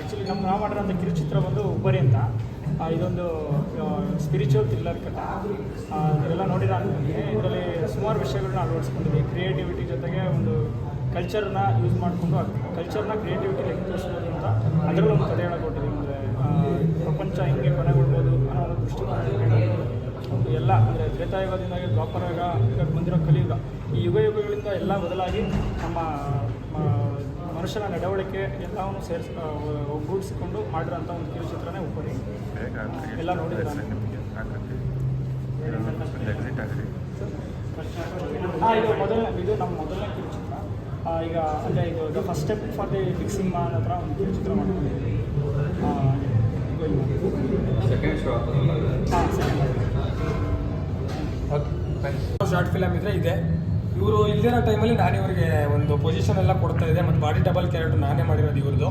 Actually ನಮ್ಮ ನಾವು ಮಾಡಿರೋಂಥ ಕಿರುಚಿತ್ರ ಬಂದು ಉಬ್ಬರಿ ಅಂತ. ಇದೊಂದು ಸ್ಪಿರಿಚುವಲ್ ಥ್ರಿಲ್ಲರ್ ಕಥೆ. ಇದೆಲ್ಲ ನೋಡಿರೋ ಇದರಲ್ಲಿ ಸುಮಾರು ವಿಷಯಗಳನ್ನ ಅಳವಡಿಸ್ಕೊಂಡಿದ್ದೀವಿ. ಕ್ರಿಯೇಟಿವಿಟಿ ಜೊತೆಗೆ ಒಂದು ಕಲ್ಚರ್ನ ಯೂಸ್ ಮಾಡಿಕೊಂಡು ಕಲ್ಚರ್ನ ಕ್ರಿಯೇಟಿವಿಟಿ ಹೆಂಗೆ ತೋರಿಸ್ಬೋದು ಅಂತ ಅದರಲ್ಲೂ ಒಂದು ಕಥೆ ಕೊಟ್ಟಿದ್ದೀವಿ. ಅಂದರೆ ಪ್ರಪಂಚ ಹೆಂಗೆ ಕೊನೆಗೊಳ್ಬೋದು ಅನ್ನೋ ಒಂದು ದೃಷ್ಟಿಕೋನ ಒಂದು ಎಲ್ಲ, ಅಂದರೆ ದ್ವೇತಾಯುಗದಿಂದಾಗಿ ದ್ವಾಪರ ಯುಗ ಈಗ ಬಂದಿರೋ ಕಲಿಯುಗ. ಈ ಯುಗ ಯುಗಗಳಿಂದ ಎಲ್ಲ ಬದಲಾಗಿ ನಮ್ಮ ಮನುಷ್ಯನ ನಡವಳಿಕೆ ಎಲ್ಲವನ್ನು ಸೇರಿಸ್ ಒಗ್ಗೂಡಿಸಿಕೊಂಡು ಮಾಡಿರೋಂಥ ಒಂದು ಕಿರುಚಿತ್ರನೇ ಉಪರಿ. ಎಲ್ಲ ನೋಡಿದ್ದಾರೆ ಇದು ಮೊದಲನೇ ಇದು ನಮ್ಮ ಮೊದಲನೇ ಕಿರುಚಿತ್ರ. ಆ, ಈಗ ಅಂದರೆ ಇದು the first step for the big cinema ಹತ್ರ ಥರ ಒಂದು ಕಿರುಚಿತ್ರ ಮಾಡ್ಕೊಂಡಿದ್ದೀವಿ ಸೆಕೆಂಡ್ ಶೋ ಹಾಂ ಸರಿ ಶಾರ್ಟ್ ಫಿಲಮ್ ಇದ್ರೆ ಇದೆ. ಇವರು ಇಲ್ದಿರೋ ಟೈಮಲ್ಲಿ ನಾನು ಇವರಿಗೆ ಒಂದು ಪೊಸಿಷನ್ ಎಲ್ಲ ಕೊಡ್ತಾ ಇದೆ ಮತ್ತು ಬಾಡಿ ಡಬಲ್ ಕ್ಯಾರೆಕ್ಟರ್ ನಾನೇ ಮಾಡಿರೋದು ಇವ್ರದ್ದು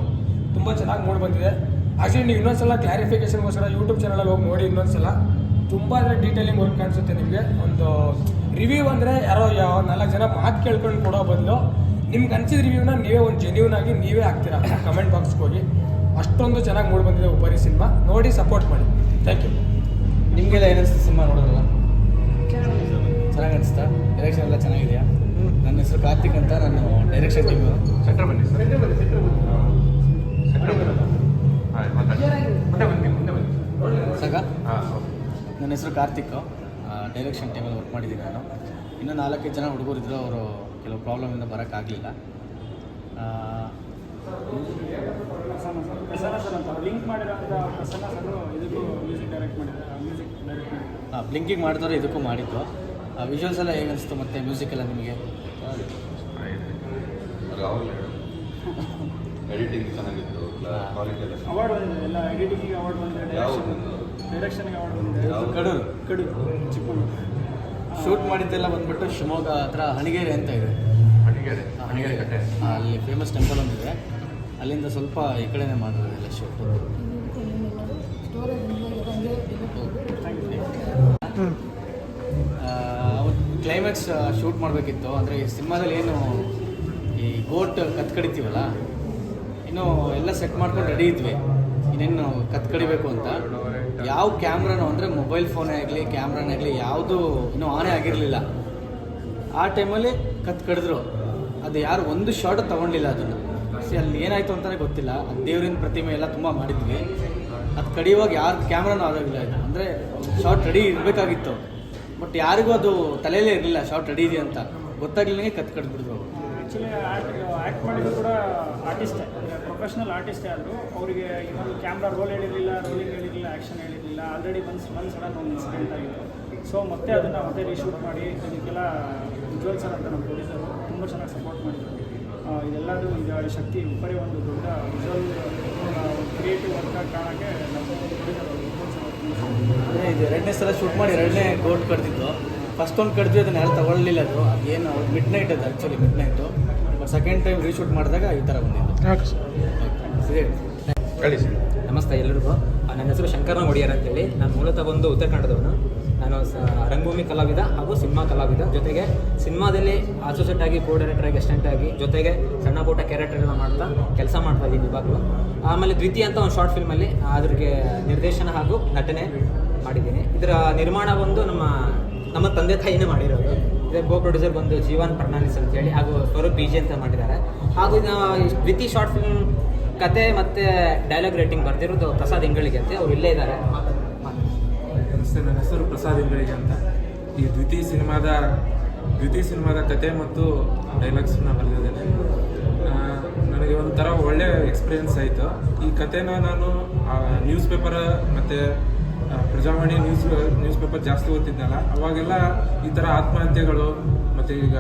ತುಂಬ ಚೆನ್ನಾಗಿ ಮೂಡಿ ಬಂದಿದೆ. ಆ್ಯಕ್ಚುಲಿ ನೀವು ಇನ್ನೊಂದ್ಸಲ ಕ್ಲಾರಿಫಿಕೇಷನ್ಗೋಸ್ಕರ ಯೂಟ್ಯೂಬ್ ಚಾನಲಲ್ಲಿ ಹೋಗಿ ನೋಡಿ ಇನ್ನೊಂದ್ಸಲ ತುಂಬ ಅಂದರೆ ಡೀಟೇಲಿಂಗ್ ವರ್ಕ್ ಕಾಣಿಸುತ್ತೆ ನಿಮಗೆ. ಒಂದು ರಿವ್ಯೂ ಅಂದರೆ ಯಾರೋ ಯಾವ ನಾಲ್ಕು ಜನ ಮಾತು ಕೇಳ್ಕೊಂಡು ಕೊಡೋ ಬದಲು ನಿಮ್ಗೆ ಅನ್ಸಿದ ರಿವ್ಯೂನ ನೀವೇ ಒಂದು ಜೆನ್ಯೂನ್ ಆಗಿ ನೀವೇ ಹಾಕ್ತೀರಾ? ಕಮೆಂಟ್ ಬಾಕ್ಸ್ಗೆ ಹೋಗಿ. ಅಷ್ಟೊಂದು ಚೆನ್ನಾಗಿ ಮೂಡಿ ಬಂದಿದೆ ಉಪರಿ ಸಿನಿಮಾ ನೋಡಿ ಸಪೋರ್ಟ್ ಮಾಡಿ. ಥ್ಯಾಂಕ್ ಯು ನಿಮಗೆಲ್ಲ ಏನಿಸ್ತು ಸಿನಿಮಾ ನೋಡೋದಲ್ಲ ಚೆನ್ನಾಗಿ ಅನಿಸ್ತಾ ಡೈರೆಕ್ಷನ್ ಎಲ್ಲ ಚೆನ್ನಾಗಿದೆಯಾ? ನನ್ನ ಹೆಸರು ಕಾರ್ತಿಕ್ ಅಂತ ನಾನು ಡೈರೆಕ್ಷನ್ ಟೀಮ್ ಸೆಂಟ್ರ್ ಬನ್ನಿ ಸೆಂಟ್ರ್ ಸಾಕ ಹಾಂ ನನ್ನ ಹೆಸರು ಕಾರ್ತಿಕ್. ಡೈರೆಕ್ಷನ್ ಟೀಮಲ್ಲಿ ವರ್ಕ್ ಮಾಡಿದ್ದೀನಿ ನಾನು. ಇನ್ನೂ ನಾಲ್ಕೈದು ಜನ ಹುಡುಗರು ಇದ್ದರು ಅವರು ಕೆಲವು ಪ್ರಾಬ್ಲಮಿಂದ ಬರೋಕ್ಕಾಗಲಿಲ್ಲ ಹಾಂ ಬ್ಲಿಂಕಿಂಗ್ ಮಾಡಿದವರು ಇದಕ್ಕೂ ಮಾಡಿದ್ದು ವಿಜುವಲ್ಸ್ ಎಲ್ಲ ಹೇಗೆ ಅನಿಸ್ತು ಮತ್ತು ಮ್ಯೂಸಿಕ್ ಎಲ್ಲ ನಿಮಗೆ? ಎಡಿಟಿಂಗ್ ಚೆನ್ನಾಗಿತ್ತು ಕ್ವಾಲಿಟಿ ಎಲ್ಲ ಅವಾರ್ಡ್ ಬಂದಿದೆ ಎಲ್ಲ ಎಡಿಟಿಂಗಿಗೆ ಅವಾರ್ಡ್ ಬಂದಿದೆ ಯಾವ್ದು ಡೈರೆಕ್ಷನ್ ಡೈರೆಕ್ಷನ್ಗೆ ಅವಾರ್ಡ್ ಬಂದಿದೆ. ಕಡೂರು. ಕಡೂರು ಕಡು ಚಿಕ್ಕಮಗಳೂರು ಶೂಟ್ ಮಾಡಿದ್ದೆಲ್ಲ ಬಂದ್ಬಿಟ್ಟು ಶಿವಮೊಗ್ಗ ಹತ್ರ ಹಣಿಗೇರಿ ಅಂತ ಇದೆ. ಹಣಿಗೇರಿ ಹಣಿಗೇರಿ ಕಟ್ಟೆ. ಅಲ್ಲಿ ಫೇಮಸ್ ಟೆಂಪಲ್ ಒಂದಿದೆ. ಅಲ್ಲಿಂದ ಸ್ವಲ್ಪ ಈ ಕಡೆನೇ ಮಾಡೋದಿಲ್ಲ ಶೂಟ್ ಕ್ಲೈಮ್ಯಾಕ್ಸ್ ಶೂಟ್ ಮಾಡಬೇಕಿತ್ತು. ಅಂದರೆ ಈ ಸಿನಿಮಾದಲ್ಲಿ ಏನು, ಈ ಗೋಟ್ ಕತ್ ಕಡಿತೀವಲ್ಲ, ಇನ್ನು ಎಲ್ಲ ಸೆಟ್ ಮಾಡ್ಕೊಂಡು ರೆಡಿ ಇದ್ವಿ. ಇನ್ನೇನು ಕತ್ ಕಡಿಬೇಕು ಅಂತ. ಯಾವ ಕ್ಯಾಮ್ರಾನು ಅಂದರೆ ಮೊಬೈಲ್ ಫೋನೇ ಆಗಲಿ ಕ್ಯಾಮ್ರಾನೇ ಆಗಲಿ, ಯಾವುದು ಇನ್ನೂ ಆನೇ ಆಗಿರಲಿಲ್ಲ. ಆ ಟೈಮಲ್ಲಿ ಕತ್ ಕಡಿದ್ರು. ಅದು ಯಾರು ಒಂದು ಶಾರ್ಟ್ ತೊಗೊಂಡಿಲ್ಲ ಅದನ್ನು. ಸೊ ಅಲ್ಲಿ ಏನಾಯಿತು ಅಂತಲೇ ಗೊತ್ತಿಲ್ಲ. ಅದು ದೇವರಿನ ಪ್ರತಿಮೆ ಎಲ್ಲ ತುಂಬ ಮಾಡಿದ್ವಿ. ಅದು ಕಡಿಯುವಾಗ ಯಾರು ಕ್ಯಾಮ್ರಾನು ಆಗಿಲ್ಲ ಅಂದರೆ ಶಾರ್ಟ್ ರೆಡಿ ಇರಬೇಕಾಗಿತ್ತು. ಬಟ್ ಯಾರಿಗೂ ಅದು ತಲೆಯಲ್ಲೇ ಇರಲಿಲ್ಲ ಶಾರ್ಟ್ ರೆಡಿ ಇದೆ ಅಂತ. ಗೊತ್ತಾಗ್ಲಿಲ್ಲ ಕತ್ ಕಟ್ಬಿಡ್ತು ಆ್ಯಕ್ಚುಲಿ ಆ್ಯಕ್ಟ್ ಮಾಡಿದ್ರು ಕೂಡ ಆರ್ಟಿಸ್ಟೇ ಪ್ರೊಫೆಷ್ನಲ್ ಆರ್ಟಿಸ್ಟೇ ಆದರು ಅವರಿಗೆ ಇನ್ನೊಂದು ಕ್ಯಾಮ್ರಾ ರೋಲ್ ಹೇಳಿರಲಿಲ್ಲ ರೋಲಿಂಗ್ ಹೇಳಿರಲಿಲ್ಲ ಆ್ಯಕ್ಷನ್ ಹೇಳಿರಲಿಲ್ಲ. ಆಲ್ರೆಡಿ ಒಂದು ಒಂದು ಸಡನ್ ಒಂದು ಇನ್ಸಿಡೆಂಟ್ ಆಗಿತ್ತು. ಸೊ ಮತ್ತೆ ಅದನ್ನು ಮತ್ತೆ ರೀಶೂಟ್ ಮಾಡಿ ಇದಕ್ಕೆಲ್ಲ ಉಜ್ವಲ್ ಸರ್ ಅಂತ ನಮ್ಮ ಪ್ರೊಡ್ಯೂಸರು ತುಂಬ ಚೆನ್ನಾಗಿ ಸಪೋರ್ಟ್ ಮಾಡಿದ್ರು. ಇದೆಲ್ಲದೂ ಈಗ ಶಕ್ತಿ ಉಪರಿ ಒಂದು ದೊಡ್ಡ ವಿಜುವಲ್ ಕ್ರಿಯೇಟಿವ್ ವರ್ಕ್ ಕಾರಣಕ್ಕೆ ನಮ್ಮ ಪ್ರೊಡ್ಯೂಸರ್ ಇದು ಎರಡನೇ ಸಲ ಶೂಟ್ ಮಾಡಿ ಎರಡನೇ ಗೋಟ್ ಕಡ್ದಿದ್ದು. ಫಸ್ಟ್ ಒಂದು ಕಡ್ದ್ವಿ ಅದನ್ನ ಯಾರು ತಗೊಳ್ಳಿಲ್ಲ ಅದು. ಏನು ಮಿಡ್ ನೈಟ್ ಅದು actually midnight but second time reshoot ಮಾಡಿದಾಗ ಈ ಥರ ಬಂದಿದ್ದು. ಕಳಿಸಿ ಹೇಳಿ ಸರ್. ನಮಸ್ತೆ ಎಲ್ಲರಿಗೂ. ನನ್ನ ಹೆಸರು ಶಂಕರನ ಒಡೆಯರ್ ಅಂತೇಳಿ. ನಾನು ಮೂಲತಃ ಬಂದು ಉತ್ತರ ಕನ್ನಡದವನು ನಾನು ರಂಗಭೂಮಿ ಕಲಾವಿದ ಹಾಗೂ ಸಿನಿಮಾ ಕಲಾವಿದ. ಜೊತೆಗೆ ಸಿನಿಮಾದಲ್ಲಿ ಅಸೋಸಿಯೇಟ್ ಆಗಿ ಕೋ ಡೈರೆಕ್ಟರ್ ಆಗಿ ಅಸಿಸ್ಟೆಂಟ್ ಆಗಿ, ಜೊತೆಗೆ ಸಣ್ಣ ಪುಟ್ಟ ಕ್ಯಾರೆಕ್ಟರ್ ಎಲ್ಲ ಮಾಡ್ತಾ ಕೆಲಸ ಮಾಡ್ತಾ ಇದ್ದೀನಿ ಇವಾಗಲೂ. ಆಮೇಲೆ ದ್ವಿತೀಯ ಅಂತ ಒಂದು ಶಾರ್ಟ್ ಫಿಲ್ಮಲ್ಲಿ ಅದ್ರಿಗೆ ನಿರ್ದೇಶನ ಹಾಗೂ ನಟನೆ ಮಾಡಿದ್ದೀನಿ. ಇದರ ನಿರ್ಮಾಣ ಒಂದು ನಮ್ಮ ನಮ್ಮ ತಂದೆ ತಾಯಿನೇ ಮಾಡಿರೋದು. ಇದೇ ಗೋ ಪ್ರೊಡ್ಯೂಸರ್ ಬಂದು ಜೀವನ್ ಅಂತ ಹೇಳಿ, ಹಾಗೂ ಸ್ವರೂಪ್ ಬಿ ಜಿ ಅಂತ ಮಾಡಿದ್ದಾರೆ. ಹಾಗೂ ಇದು ದ್ವಿತಿ ಶಾರ್ಟ್ ಫಿಲ್ಮ್ ಕತೆ ಮತ್ತು ಡೈಲಾಗ್ ರೇಟಿಂಗ್ ಬರ್ದಿರೋದು ಪ್ರಸಾದ್ ಇಂಗಳಿಗೆ ಅಂತ, ಅವ್ರು ಇಲ್ಲೇ ಇದ್ದಾರೆ. ನಮಸ್ತೆ ನನ್ನ ಹೆಸರು ಪ್ರಸಾದ್ ಇಂಗಳಿಗೆ ಅಂತ. ಈ ದ್ವಿತೀಯ ಸಿನಿಮಾದ ದ್ವಿತೀಯ ಸಿನಿಮಾದ ಕತೆ ಮತ್ತು ಡೈಲಾಗ್ಸನ್ನ ಬರೆದಿದ್ದೇನೆ. ಆ, ನನಗೆ ಒಂಥರ ಒಳ್ಳೆ ಎಕ್ಸ್ಪೀರಿಯೆನ್ಸ್ ಆಯಿತು. ಈ ಕತೆನ ನಾನು ನ್ಯೂಸ್ ಪೇಪರ್ ಮತ್ತು ಪ್ರಜಾವಾಣಿ ನ್ಯೂಸ್ ನ್ಯೂಸ್ ಪೇಪರ್ ಜಾಸ್ತಿ ಓದ್ತಿದ್ನಲ್ಲ ಅವಾಗೆಲ್ಲ ಈ ಥರ ಆತ್ಮಹತ್ಯೆಗಳು ಮತ್ತು ಈಗ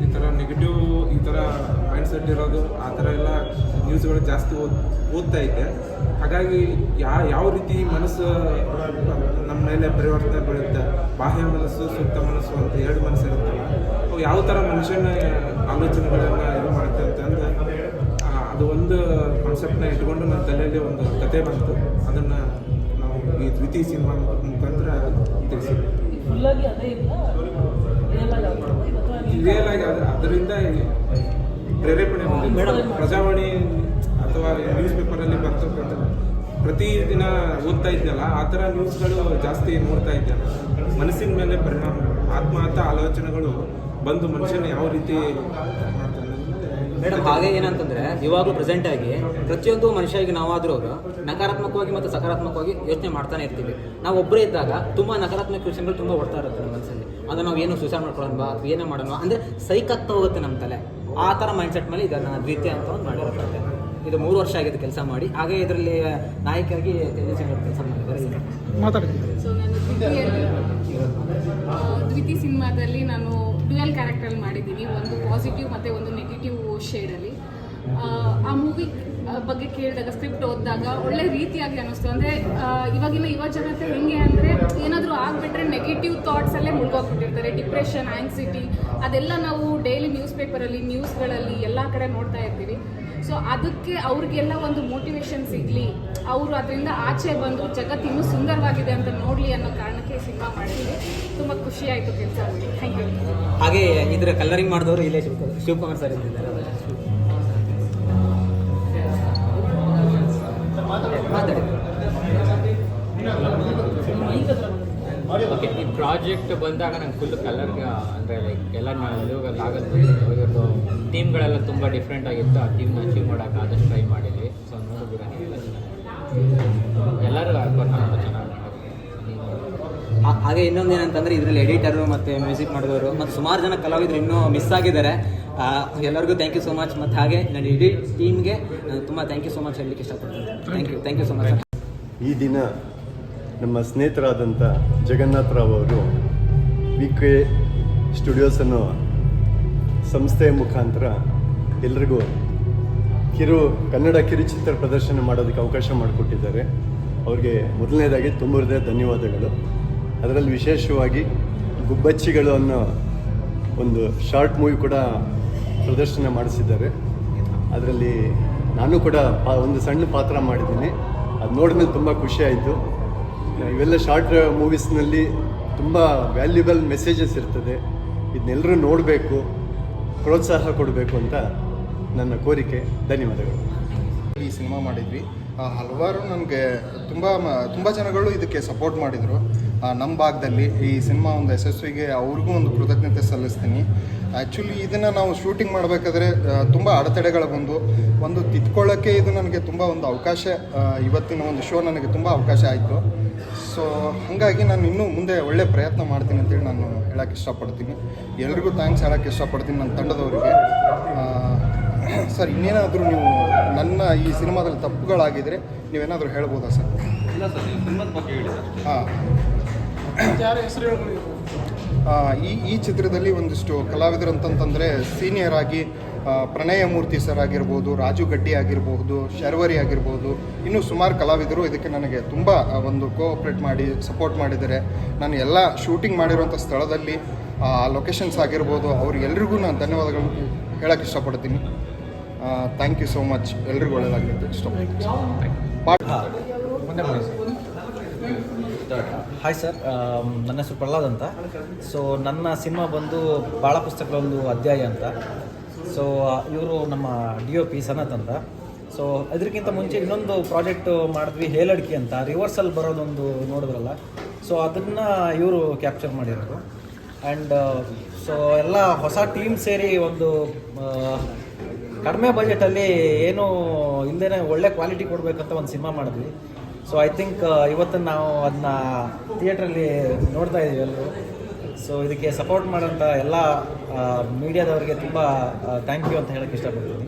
ಈ ಥರ ನೆಗೆಟಿವ್ ಈ ಥರ ಮೈಂಡ್ ಸೆಟ್ ಇರೋದು ಆ ಥರ ಎಲ್ಲ ನ್ಯೂಸ್ಗಳು ಜಾಸ್ತಿ ಓದ್ ಓದ್ತಾ ಇದ್ದೆ. ಹಾಗಾಗಿ ಯಾ ಯಾವ ರೀತಿ ಮನಸ್ಸು ಮೇಲೆ ಪರಿವರ್ತನೆ ಬೀಳುತ್ತೆ ಬಾಹ್ಯ ಮನಸ್ಸು ಸೂಕ್ತ ಮನಸ್ಸು ಅಂತ ಎರಡು ಮನಸ್ಸು ಇರುತ್ತಲ್ಲ ಅವು ಯಾವ ಥರ ಮನುಷ್ಯನ ಆಲೋಚನೆಗಳನ್ನು ಇದು ಮಾಡುತ್ತೆ ಅಂತಂದು ಆ, ಅದು ಒಂದು ಕಾನ್ಸೆಪ್ಟ್ನ ಇಟ್ಕೊಂಡು ನನ್ನ ತಲೆಯಲ್ಲಿ ಒಂದು ಕತೆ ಬಂತು. ಅದನ್ನು ನಾವು ಈ ದ್ವಿತೀಯ ಸಿನಿಮಾ ಮುಖಾಂತರ ತಿಳಿಸಿದ್ವಿ. ರಿಯಲ್ ಆಗಿ ಅದ್ರ ಅದರಿಂದ ಪ್ರೇರೇಪಣೆ ಬಂದಿದೆ. ಪ್ರಜಾವಾಣಿ ಅಥವಾ ನ್ಯೂಸ್ ಪೇಪರಲ್ಲಿ ಬರ್ತ ಪ್ರತಿದಿನ ಓದ್ತಾ ಇದ್ದಲ್ಲ ಆ ಥರ ನ್ಯೂಸ್ಗಳು ಜಾಸ್ತಿ ನೋಡ್ತಾ ಇದ್ದೆ. ನಾನು. ಮನಸ್ಸಿನ ಮೇಲೆ ಪರಿಣಾಮ, ಆತ್ಮಹತ್ಯ ಆಲೋಚನೆಗಳು ಬಂದು ಮನುಷ್ಯನ ಯಾವ ರೀತಿ ಮೇಡಮ್, ಹಾಗೆ ಏನಂತಂದ್ರೆ, ಇವಾಗಲೂ ಪ್ರೆಸೆಂಟ್ ಆಗಿ ಪ್ರತಿಯೊಂದು ಮನುಷ್ಯರಿಗೆ ನಾವಾದ್ರೂ ಅವರು ನಕಾರಾತ್ಮಕವಾಗಿ ಮತ್ತು ಸಕಾರಾತ್ಮಕವಾಗಿ ಯೋಚನೆ ಮಾಡ್ತಾನೆ ಇರ್ತೀವಿ. ನಾವು ಒಬ್ಬರೇ ಇದ್ದಾಗ ತುಂಬಾ ನಕಾರಾತ್ಮಕ ವಿಷಯಗಳು ತುಂಬಾ ಓಡ್ತಾ ಇರುತ್ತೆ ನಮ್ಮ ಮನಸ್ಸಲ್ಲಿ. ಅಂದ್ರೆ ನಾವು ಏನು ಸೂಸೈಡ್ ಮಾಡ್ಕೊಳ್ಳೋಣ ಅಥವಾ ಏನೇ ಮಾಡೋಣ, ಅಂದ್ರೆ ಸೈಕ್ ಹೋಗುತ್ತೆ ನಮ್ಮ ತಲೆ. ಆ ಥರ ಮೈಂಡ್ ಸೆಟ್ ಮೇಲೆ ಇದನ್ನ ದ್ವಿತೀಯ ಅಂತ ಒಂದು ಮಾಡಿರುತ್ತೆ ಇದು ಮೂರು ವರ್ಷ ಆಗಿದೆ ಕೆಲಸ ಮಾಡಿ. ಹಾಗೆ ಇದರಲ್ಲಿ ನಾಯಕಿಯಾಗಿ ತೇಜಸ್ವಿ ಅವರು ಕೆಲಸ ಮಾಡಿದ್ದಾರೆ. ದ್ವಿತಿ ಸಿನಿಮಾದಲ್ಲಿ ನಾನು ಡ್ಯುಯಲ್ ಕ್ಯಾರೆಕ್ಟರ್ ಮಾಡಿದ್ದೀನಿ. ಒಂದು ಪಾಸಿಟಿವ್ ಮತ್ತು ಒಂದು ನೆಗೆಟಿವ್ ಶೇಡಲ್ಲಿ. ಆ ಮೂವಿ ಬಗ್ಗೆ ಕೇಳಿದಾಗ ಸ್ಕ್ರಿಪ್ಟ್ ಓದಿದಾಗ ಒಳ್ಳೆ ರೀತಿಯಾಗಿ ಅನ್ನಿಸ್ತು. ಅಂದರೆ ಇವಾಗಿನ ಯುವ ಜನತೆ ಹೆಂಗೆ ಅಂದರೆ ಏನಾದರೂ ಆಗಿಬಿಟ್ರೆ ನೆಗೆಟಿವ್ ಥಾಟ್ಸಲ್ಲೇ ಮುಳುಗೋಗ್ಬಿಟ್ಟಿರ್ತಾರೆ ಡಿಪ್ರೆಷನ್ ಆಂಗ್ಸಿಟಿ ಅದೆಲ್ಲ ನಾವು ಡೈಲಿ ನ್ಯೂಸ್ ಪೇಪರಲ್ಲಿ ನ್ಯೂಸ್ಗಳಲ್ಲಿ ಎಲ್ಲ ಕಡೆ ನೋಡ್ತಾ ಇರ್ತೀವಿ. ಸೊ ಅದಕ್ಕೆ ಅವ್ರಿಗೆಲ್ಲ ಒಂದು ಮೋಟಿವೇಶನ್ ಸಿಗಲಿ. ಅವರು ಅದರಿಂದ ಆಚೆ ಬಂದು ಜಗತ್ತು ಇನ್ನೂ ಸುಂದರವಾಗಿದೆ ಅಂತ ನೋಡಲಿ ಅನ್ನೋ ಕಾರಣಕ್ಕೆ ಸಿನಿಮಾ ಮಾಡಿದ್ವಿ ತುಂಬ ಖುಷಿ ಆಯಿತು ಕೆಲಸ ಮಾಡಿ. ಥ್ಯಾಂಕ್ ಯು ಹಾಗೆ ಇದರ ಕಲರಿಂಗ್ ಮಾಡಿದವರು ಇಲ್ಲೇ ಶಿವ ಶಿವಕುಮಾರ್ ಸರ್ ಇದ್ದಾರೆ ಮಾತಾಡಿ. ಓಕೆ ಈ ಪ್ರಾಜೆಕ್ಟ್ ಬಂದಾಗ ನಂಗೆ ಫುಲ್ ಕಲರ್ ಅಂದರೆ ಲೈಕ್ ಎಲ್ಲ ನಾವು ಆಗದು ಇವ್ರದ್ದು ಟೀಮ್ಗಳೆಲ್ಲ ತುಂಬ ಡಿಫ್ರೆಂಟ್ ಆಗಿತ್ತು. ಆ ಟೀಮ್ನ ಅಚೀವ್ ಮಾಡೋಕೆ ಆದಷ್ಟು ಟ್ರೈ ಮಾಡಿದ್ವಿ. ಸೊ ನೋಡಿದ್ರೆ ಎಲ್ಲರೂ ಬರ್ತಾರೆ ಚೆನ್ನಾಗಿ ಹಾಗೆ ಇನ್ನೊಂದು ಏನಂತಂದ್ರೆ ಇದರಲ್ಲಿ ಎಡಿಟರು ಮತ್ತು ಮ್ಯೂಸಿಕ್ ಮಾಡಿದವರು ಮತ್ತು ಸುಮಾರು ಜನ ಕಲಾವಿದರು ಇನ್ನೂ ಮಿಸ್ ಆಗಿದ್ದಾರೆ. ಎಲ್ಲರಿಗೂ ಥ್ಯಾಂಕ್ ಯು ಸೊ ಮಚ್ ಮತ್ತು ಹಾಗೆ ನನ್ನ ಇಡೀ ಟೀಮ್ಗೆ ತುಂಬ ಥ್ಯಾಂಕ್ ಯು ಸೊ ಮಚ್ ಹೇಳಲಿಕ್ಕೆ ಇಷ್ಟಪಡ್ತೀನಿ. Thank you thank you so much ಈ ದಿನ ನಮ್ಮ ಸ್ನೇಹಿತರಾದಂಥ ಜಗನ್ನಾಥರಾವ್ ಅವರು ವಿ ಕೆ ಸ್ಟುಡಿಯೋಸ್ ಅನ್ನೋ ಸಂಸ್ಥೆಯ ಮುಖಾಂತರ ಎಲ್ರಿಗೂ ಕಿರು, ಕನ್ನಡ ಕಿರುಚಿತ್ರ ಪ್ರದರ್ಶನ ಮಾಡೋದಕ್ಕೆ ಅವಕಾಶ ಮಾಡಿಕೊಟ್ಟಿದ್ದಾರೆ. ಅವ್ರಿಗೆ ಮೊದಲನೇದಾಗಿ ತುಂಬ ಹೃದಯ ಧನ್ಯವಾದಗಳು. ಅದರಲ್ಲಿ ವಿಶೇಷವಾಗಿ ಗುಬ್ಬಚ್ಚಿಗಳು ಅನ್ನೋ ಒಂದು ಶಾರ್ಟ್ ಮೂವಿ ಕೂಡ ಪ್ರದರ್ಶನ ಮಾಡಿಸಿದ್ದಾರೆ. ಅದರಲ್ಲಿ ನಾನು ಕೂಡ ಒಂದು ಸಣ್ಣ ಪಾತ್ರ ಮಾಡಿದ್ದೀನಿ. ಅದು ನೋಡಿದ್ಮೇಲೆ ತುಂಬ ಖುಷಿಯಾಯಿತು ಇವೆಲ್ಲ ಶಾರ್ಟ್ ಮೂವೀಸ್ನಲ್ಲಿ ತುಂಬ ವ್ಯಾಲ್ಯೂಬಲ್ ಮೆಸೇಜಸ್ ಇರ್ತದೆ. ಇದನ್ನೆಲ್ಲರೂ ನೋಡಬೇಕು, ಪ್ರೋತ್ಸಾಹ ಕೊಡಬೇಕು ಅಂತ ನನ್ನ ಕೋರಿಕೆ. ಧನ್ಯವಾದಗಳು. ಈ ಸಿನಿಮಾ ಮಾಡಿದ್ವಿ. ಹಲವಾರು ನನಗೆ ತುಂಬ ತುಂಬ ಜನಗಳು ಇದಕ್ಕೆ ಸಪೋರ್ಟ್ ಮಾಡಿದರು. ನಮ್ಮ ಭಾಗದಲ್ಲಿ ಈ ಸಿನಿಮಾ ಒಂದು ಯಶಸ್ವಿಗೆ ಅವ್ರಿಗೂ ಒಂದು ಕೃತಜ್ಞತೆ ಸಲ್ಲಿಸ್ತೀನಿ. ಆ್ಯಕ್ಚುಲಿ ಇದನ್ನು ನಾವು ಶೂಟಿಂಗ್ ಮಾಡಬೇಕಾದ್ರೆ ತುಂಬ ಅಡೆತಡೆಗಳು ಬಂದು ಒಂದು ತಿದ್ಕೊಳ್ಳೋಕ್ಕೆ ಇದು ನನಗೆ ತುಂಬ ಒಂದು ಅವಕಾಶ ಇವತ್ತಿನ ಒಂದು ಶೋ ನನಗೆ ತುಂಬ ಅವಕಾಶ ಆಯಿತು. ಸೊ ಹಾಗಾಗಿ ನಾನು ಇನ್ನೂ ಮುಂದೆ ಒಳ್ಳೆ ಪ್ರಯತ್ನ ಮಾಡ್ತೀನಿ ಅಂತೇಳಿ ನಾನು ಹೇಳೋಕ್ಕೆ ಇಷ್ಟಪಡ್ತೀನಿ. ಎಲ್ರಿಗೂ ಥ್ಯಾಂಕ್ಸ್ ಹೇಳೋಕ್ಕೆ ಇಷ್ಟಪಡ್ತೀನಿ ನನ್ನ ತಂಡದವರಿಗೆ. ಸರ್ ಇನ್ನೇನಾದರೂ ನೀವು ನನ್ನ ಈ ಸಿನಿಮಾದಲ್ಲಿ ತಪ್ಪುಗಳಾಗಿದ್ರೆ ನೀವೇನಾದರೂ ಹೇಳ್ಬೋದಾ ಸರ್? ಹಾಂ. ಯಾರ ಹೆಸರು ಆ, ಈ ಈ ಚಿತ್ರದಲ್ಲಿ ಒಂದಿಷ್ಟು ಕಲಾವಿದರು ಅಂತಂತಂದರೆ ಸೀನಿಯರ್ ಆಗಿ ಪ್ರಣಯ ಮೂರ್ತಿ ಸರ್ ಆಗಿರ್ಬೋದು ರಾಜು ಗಡ್ಡಿ ಆಗಿರ್ಬೋದು ಶರ್ವರಿ ಆಗಿರ್ಬೋದು ಇನ್ನೂ ಸುಮಾರು ಕಲಾವಿದರು ಇದಕ್ಕೆ ನನಗೆ ತುಂಬ ಒಂದು ಕೋಆಪ್ರೇಟ್ ಮಾಡಿ ಸಪೋರ್ಟ್ ಮಾಡಿದ್ದಾರೆ. ನಾನು ಎಲ್ಲ ಶೂಟಿಂಗ್ ಮಾಡಿರುವಂಥ ಸ್ಥಳದಲ್ಲಿ ಆ ಲೊಕೇಶನ್ಸ್ ಆಗಿರ್ಬೋದು ಅವ್ರಿಗೆಲ್ರಿಗೂ ನಾನು ಧನ್ಯವಾದಗಳು ಹೇಳೋಕ್ಕೆ ಇಷ್ಟಪಡ್ತೀನಿ. ಥ್ಯಾಂಕ್ ಯು ಸೋ ಮಚ್ ಎಲ್ರಿಗೂ ಒಳ್ಳೆಯದಾಗಿತ್ತು ಇಷ್ಟಪಡ್ತೀನಿ. ಪಾಠ ಹಾಯ್ ಸರ್ ನನ್ನ ಹೆಸರು ಪ್ರಹ್ಲಾದ್ ಅಂತ. ಸೊ ನನ್ನ ಸಿನಿಮಾ ಬಂದು ಬಾಳ ಪುಸ್ತಕಗಳೊಂದು ಅಧ್ಯಾಯ ಅಂತ. ಸೊ ಇವರು ನಮ್ಮ ಡಿ ಒ ಪಿ ಸನತ್ ಅಂತ. ಸೊ ಅದಕ್ಕಿಂತ ಮುಂಚೆ ಇನ್ನೊಂದು ಪ್ರಾಜೆಕ್ಟ್ ಮಾಡಿದ್ವಿ ಹೇಲಡ್ಕಿ ಅಂತ. ರಿವರ್ಸಲ್ ಬರೋದೊಂದು ನೋಡಿದ್ರಲ್ಲ. ಸೊ ಅದನ್ನು ಇವರು ಕ್ಯಾಪ್ಚರ್ ಮಾಡಿರೋದು. ಆ್ಯಂಡ್ ಸೊ ಎಲ್ಲ ಹೊಸ ಟೀಮ್ ಸೇರಿ ಒಂದು ಕಡಿಮೆ ಬಜೆಟಲ್ಲಿ ಏನು ಇಲ್ಲದೇ ಒಳ್ಳೆ ಕ್ವಾಲಿಟಿ ಕೊಡಬೇಕಂತ ಒಂದು ಸಿನಿಮಾ ಮಾಡಿದ್ವಿ. ಸೊ ಐ ಥಿಂಕ್ ಇವತ್ತು ನಾವು ಅದನ್ನ ಥಿಯೇಟ್ರಲ್ಲಿ ನೋಡ್ತಾ ಇದ್ದೀವಿ ಎಲ್ಲರೂ ಸೊ ಇದಕ್ಕೆ ಸಪೋರ್ಟ್ ಮಾಡೋಂಥ ಎಲ್ಲ ಮೀಡಿಯಾದವರಿಗೆ ತುಂಬ ಥ್ಯಾಂಕ್ ಯು ಅಂತ ಹೇಳಕ್ಕೆ ಇಷ್ಟಪಡ್ತೀನಿ.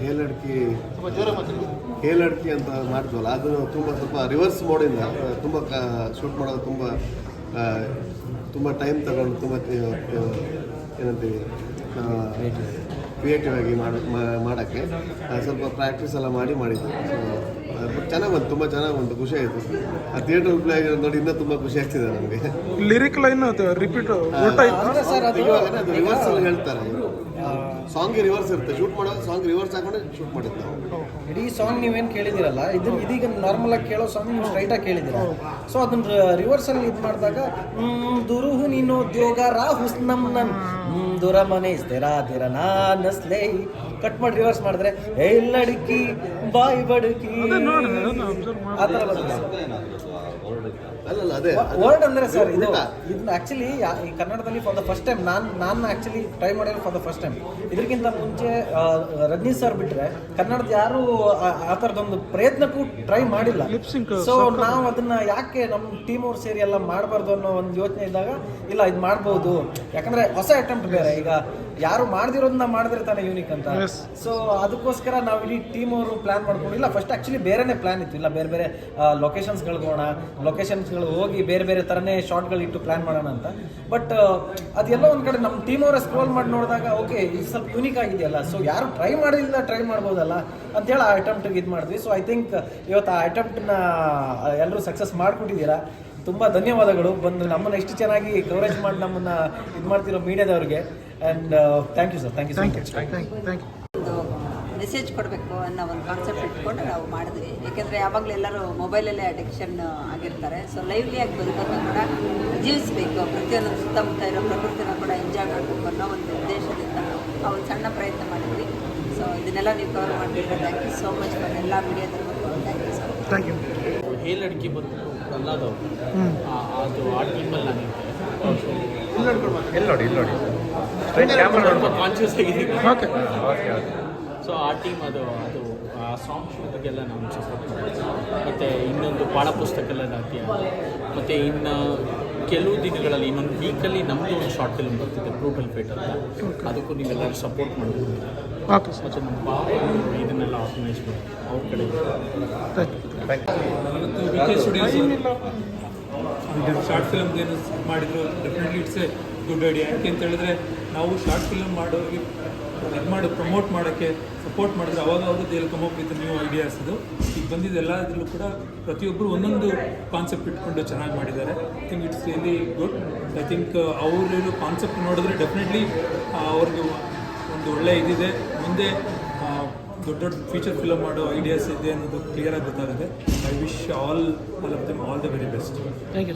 ಹೇಳಡ್ಕಿ. ಹೇಳಡ್ಕಿ ಅಂತ ಮಾಡ್ತೀವಲ್ಲ ಅದು ತುಂಬ ಸ್ವಲ್ಪ ರಿವರ್ಸ್ ಮೋಡಿಂದ ತುಂಬ ಶೂಟ್ ಮಾಡೋದು ತುಂಬ ತುಂಬ ಟೈಮ್ ತಗೊಂಡು ತುಂಬ ಏನಂತೀವಿ ಕ್ರಿಯೇಟಿವ್ ಆಗಿ ಮಾಡ ಮಾಡೋಕ್ಕೆ ಸ್ವಲ್ಪ ಪ್ರಾಕ್ಟೀಸ್ ಎಲ್ಲ ಮಾಡಿ ಮಾಡಿದ್ದೆ ಚೆನ್ನಾಗಿ ಬಂತು ತುಂಬ ಚೆನ್ನಾಗಿ ಬಂತು ಖುಷಿ ಆಯಿತು. ಆ ಥಿಯೇಟರ್ ಪ್ಲೇ ಆಗಿರೋದು ನೋಡಿ ಇನ್ನೂ ತುಂಬ ಖುಷಿ ಆಗ್ತಿದೆ ನನಗೆ ಲಿರಿಕ್ ಲೈನ್ ರಿಪೀಟ್ ರಿವರ್ಸ್ ಅಲ್ಲಿ ಹೇಳ್ತಾರೆ. ಸಾಂಗ್ ರಿವರ್ಸ್ ಇರುತ್ತೆ. ಶೂಟ್ ಮಾಡೋದು ಸಾಂಗ್ ರಿವರ್ಸ್ ಹಾಕೊಂಡು ಶೂಟ್ ಮಾಡಿದ್ದು ನಾವು ಇಡೀ ಸಾಂಗ್ ನೀವೇನು ಕೇಳಿದಿರಲ್ಲ ಇದು ಇದೀಗ ನಾರ್ಮಲ್ ಆಗಿ ಕೇಳೋ ಸಾಂಗ್ ನೀವು ಸ್ಟ್ರೈಟಾಗಿ ಕೇಳಿದಿರ ಸೊ ಅದನ್ನ ರಿವರ್ಸಲ್ಲಿ ಇದು ಮಾಡಿದಾಗ ದುರುಹು ನೀನು ಉದ್ಯೋಗ ರಾ ಹುಸ್ನಂ ನನ್ ದುರ ಮನೆ ಸ್ಥಿರ ದಿರ ನಾನಸ್ಲೇ ಕಟ್ ಮಾಡಿ ರಿವರ್ಸ್ ಮಾಡಿದ್ರೆ ಏ ಲಡ್ಕಿ ಬಾಯ್ ಬಡುಕಿ. ಆ ಥರ ಬರ್ತದೆ. ಅಲ್ಲಲ್ಲ ಅದೇ ವರ್ಡ್ ಅಂದ್ರೆ ಸರ್ ಇದು. ಇದನ್ನ ಆಕ್ಚುಲಿ ಈ ಕನ್ನಡದಲ್ಲಿ ಫಾರ್ ದ ಫಸ್ಟ್ ಟೈಮ್ ನಾನು ನಾನು ಆಕ್ಚುಲಿ ಟ್ರೈ ಮಾಡಿರೋ ಫಾರ್ ದ ಫಸ್ಟ್ ಟೈಮ್ ಇದಕ್ಕಿಂತ ಮುಂಚೆ ರಜನೀಶ್ ಸರ್ ಬಿಟ್ರೆ ಕನ್ನಡದ ಯಾರು ಆ ಥರದೊಂದು ಪ್ರಯತ್ನಕ್ಕೂ ಟ್ರೈ ಮಾಡಿಲ್ಲ. ಸೊ ನಾವು ಅದನ್ನ ಯಾಕೆ ನಮ್ಮ ಟೀಮ್ ಅವ್ರು ಸೇರಿ ಎಲ್ಲ ಮಾಡಬಾರ್ದು ಅನ್ನೋ ಒಂದು ಯೋಚನೆ ಇದ್ದಾಗ ಇಲ್ಲ ಇದು ಮಾಡ್ಬೋದು. ಯಾಕಂದ್ರೆ ಹೊಸ ಅಟೆಂಪ್ಟ್ ಬೇರೆ. ಈಗ ಯಾರು ಮಾಡ್ದಿರೋದನ್ನ ಮಾಡಿದ್ರೆ ತಾನೇ ಯೂನಿಕ್ ಅಂತ ಸೊ ಅದಕ್ಕೋಸ್ಕರ ನಾವು ಇಡೀ ಟೀಮ್ ಅವರು ಪ್ಲಾನ್ ಮಾಡ್ಕೊಂಡಿಲ್ಲ ಫಸ್ಟ್ ಆಕ್ಚುಲಿ ಬೇರೆನೇ ಪ್ಲಾನ್ ಇತ್ತು. ಇಲ್ಲ ಬೇರೆ ಬೇರೆ ಲೊಕೇಶನ್ಸ್ಗಳಿಗೆ ಹೋಗೋಣ ಲೊಕೇಶನ್ಸ್ಗಳು ಹೋಗಿ ಬೇರೆ ಬೇರೆ ಥರನೇ ಶಾರ್ಟ್ಗಳಿಟ್ಟು ಪ್ಲಾನ್ ಮಾಡೋಣ ಅಂತ. ಬಟ್ ಅದೆಲ್ಲ ಒಂದು ಕಡೆ ನಮ್ಮ ಟೀಮ್ ಅವರ ಸ್ಕ್ರೋಲ್ ಮಾಡಿ ನೋಡಿದಾಗ ಓಕೆ ಇದು ಸ್ವಲ್ಪ ಯೂನಿಕ್ ಆಗಿದೆಯಲ್ಲ ಸೊ ಯಾರು ಟ್ರೈ ಮಾಡಿಲ್ಲ ಟ್ರೈ ಮಾಡ್ಬೋದಲ್ಲ ಅಂತೇಳಿ ಆ ಅಟೆಂಪ್ಟಿಗೆ ಇದು ಮಾಡಿದ್ವಿ. ಸೊ ಐ ಥಿಂಕ್ ಇವತ್ತು ಆ ಅಟೆಂಪ್ಟನ್ನ ಎಲ್ಲರೂ ಸಕ್ಸಸ್ ಮಾಡಿಕೊಟ್ಟಿದ್ದೀರಾ. ತುಂಬ ಧನ್ಯವಾದಗಳು. ಬಂದು ನಮ್ಮನ್ನ ಎಷ್ಟು ಚೆನ್ನಾಗಿ ಕವರೇಜ್ ಮಾಡಿ ನಮ್ಮನ್ನ ಇದು ಮಾಡ್ತಿರೋ ಮೀಡಿಯಾದವ್ರಿಗೆ. And thank you sir thank you so much ಒಂದು ಮೆಸೇಜ್ ಕೊಡಬೇಕು ಅನ್ನೋ ಒಂದು ಕಾನ್ಸೆಪ್ಟ್ ಇಟ್ಕೊಂಡು ನಾವು ಮಾಡಿದ್ವಿ. ಏಕೆಂದರೆ ಯಾವಾಗಲೂ ಎಲ್ಲರೂ ಮೊಬೈಲಲ್ಲೇ ಅಡಿಕ್ಷನ್ ಆಗಿರ್ತಾರೆ. ಸೊ ಲೈವ್ಲಿಯಾಗಿ ಬದುಕೋದನ್ನ ಕೂಡ ಜೀವಿಸಬೇಕು. ಪ್ರತಿಯೊಂದು ಸುತ್ತಮುತ್ತ ಇರೋ ಪ್ರಕೃತಿನ ಕೂಡ ಎಂಜಾಯ್ ಮಾಡಬೇಕು ಅನ್ನೋ ಒಂದು ಉದ್ದೇಶದಿಂದ ಆ ಒಂದು ಸಣ್ಣ ಪ್ರಯತ್ನ ಮಾಡಿದ್ವಿ. ಸೊ ಇದನ್ನೆಲ್ಲ ನೀವು ಕವರ್ ಮಾಡಿದ್ರೆ thank you so much for ಎಲ್ಲ ಮೀಡಿಯಾದವ್ರಿಗೂ ಥ್ಯಾಂಕ್ ಯು ಥ್ಯಾಂಕ್ ಯು ಹೇಲ್ ಅಡಿಕೆ ಬಂದು ಪ್ರಹ್ಲಾದ್ ಅವರು. ಅದು ಆ ಟೀಮಲ್ಲಿ ಇಲ್ಲಿ ನೋಡಿ ಇಲ್ಲಿ ನೋಡಿ. ಸ್ಟ್ರೈಟ್ ಕ್ಯಾಮ್ರಾ ನಾನು ಕಾನ್ಶಿಯಸ್ ಆಗಿದ್ದೀನಿ ಓಕೆ ಓಕೆ ಸೊ ಆ ಟೀಮ್ ಅದು ಅದು ಆ ಸಾಂಗ್ಸ್ ಶೂಟಿಗೆಲ್ಲ ನಾವು ಸಪೋರ್ಟ್ ಮಾಡ್ತೀವಿ ಮತ್ತು ಇನ್ನೊಂದು ಪಾಠ ಪುಸ್ತಕ ಎಲ್ಲ ಹಾಕಿ ಮತ್ತು ಇನ್ನು ಕೆಲವು ದಿನಗಳಲ್ಲಿ ಇನ್ನೊಂದು ವೀಕಲ್ಲಿ ನಮ್ಮದು ಒಂದು ಶಾರ್ಟ್ ಫಿಲ್ಮ್ ಬರ್ತಿದೆ ಬ್ರೂಟಲ್ ಫೇಟ್ ಅಂತ. ಅದಕ್ಕೂ ನೀವೆಲ್ಲರೂ ಸಪೋರ್ಟ್ ಮಾಡಬೇಕು ಓಕೆ ಸರ್ ಮತ್ತು ನಮ್ಮ ಪಾಪ ಇದನ್ನೆಲ್ಲ ಆರ್ಗನೈಸ್ ಮಾಡಿ ಅವ್ರ ಕಡೆ. ಶಾರ್ಟ್ ಫಿಲ್ಮ್ ಏನು ಮಾಡಿದ್ರು definitely it's a good idea ಯಾಕೆ ಅಂತ ಹೇಳಿದ್ರೆ ನಾವು ಶಾರ್ಟ್ ಫಿಲ್ಮ್ ಮಾಡೋರಿಗೆ ಇದು ಮಾಡಿ ಪ್ರಮೋಟ್ ಮಾಡೋಕ್ಕೆ ಸಪೋರ್ಟ್ ಮಾಡಿದ್ರೆ ಅವಾಗ ಅವರು they'll come up with new ideas ಇದು ಈಗ ಬಂದಿದ್ದು ಎಲ್ಲದರಲ್ಲೂ ಕೂಡ ಪ್ರತಿಯೊಬ್ಬರು ಒಂದೊಂದು ಕಾನ್ಸೆಪ್ಟ್ ಇಟ್ಕೊಂಡು ಚೆನ್ನಾಗಿ ಮಾಡಿದ್ದಾರೆ. I think it's really good I think ಅವರಿರೋ concept ನೋಡಿದ್ರೆ ಡೆಫಿನೆಟ್ಲಿ ಅವ್ರಿಗೆ ಒಂದು ಒಳ್ಳೆ ಇದಿದೆ. ಮುಂದೆ ದೊಡ್ಡ ದೊಡ್ಡ ಫೀಚರ್ ಫಿಲಮ್ ಮಾಡೋ ಐಡಿಯಾಸ್ ಇದೆ ಅನ್ನೋದು ಕ್ಲಿಯರಾಗಿ ಗೊತ್ತಾಗುತ್ತೆ. I wish all all of them all the very best thank you